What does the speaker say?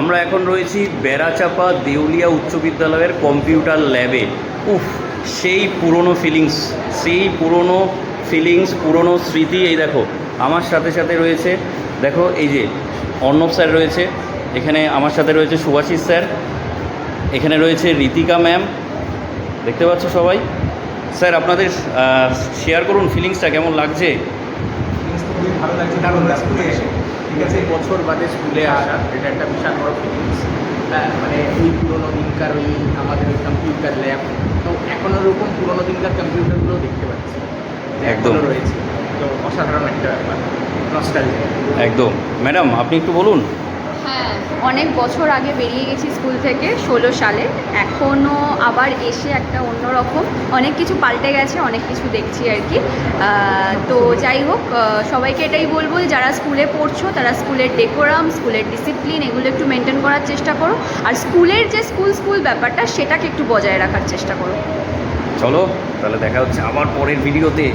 আমরা এখন রয়েছি বেড়াচাপা দেউলিয়া উচ্চ বিদ্যালয়ের কম্পিউটার ল্যাবে। উফ, সেই পুরনো ফিলিংস সেই পুরনো ফিলিংস পুরনো স্মৃতি। এই দেখো, আমার সাথে সাথে রয়েছে, দেখো এই যে অর্ণব স্যার রয়েছে, এখানে আমার সাথে রয়েছে সুভাষিস স্যার, এখানে রয়েছে রীতিকা ম্যাম। দেখতে পাচ্ছ সবাই? স্যার, আপনাদের শেয়ার করুন ফিলিংসটা কেমন লাগছে? লাগছে কারণ স্কুলে এসে। ঠিক আছে বছর বাদে স্কুলে আসা এটা একটা বিশাল বড় ফিলিংস হ্যাঁ মানে ওই পুরোনো দিনকার ওই আমাদের ওই কম্পিউটার ল্যাব তো এখন ওরকম পুরোনো দিনকার কম্পিউটারগুলো দেখতে পাচ্ছি। একদম। রয়েছে। তো অসাধারণ একটা ব্যাপার। নস্টালজিয়া একদম। ম্যাডাম আপনি একটু বলুন। অনেক বছর আগে বেরিয়ে গেছি স্কুল থেকে, ষোলো সালে। এখনও আবার এসে একটা অন্যরকম, অনেক কিছু পাল্টে গেছে, অনেক কিছু দেখছি আর কি। তো যাই হোক সবাইকে এটাই বলব যারা স্কুলে পড়ছো, তারা স্কুলের ডেকোরাম স্কুলের ডিসিপ্লিন এগুলো একটু মেনটেন করার চেষ্টা করো। আর স্কুলের যে স্কুল স্কুল ব্যাপারটা, সেটাকে একটু বজায় রাখার চেষ্টা করো। চলো, তাহলে দেখা হচ্ছে আবার পরের ভিডিওতে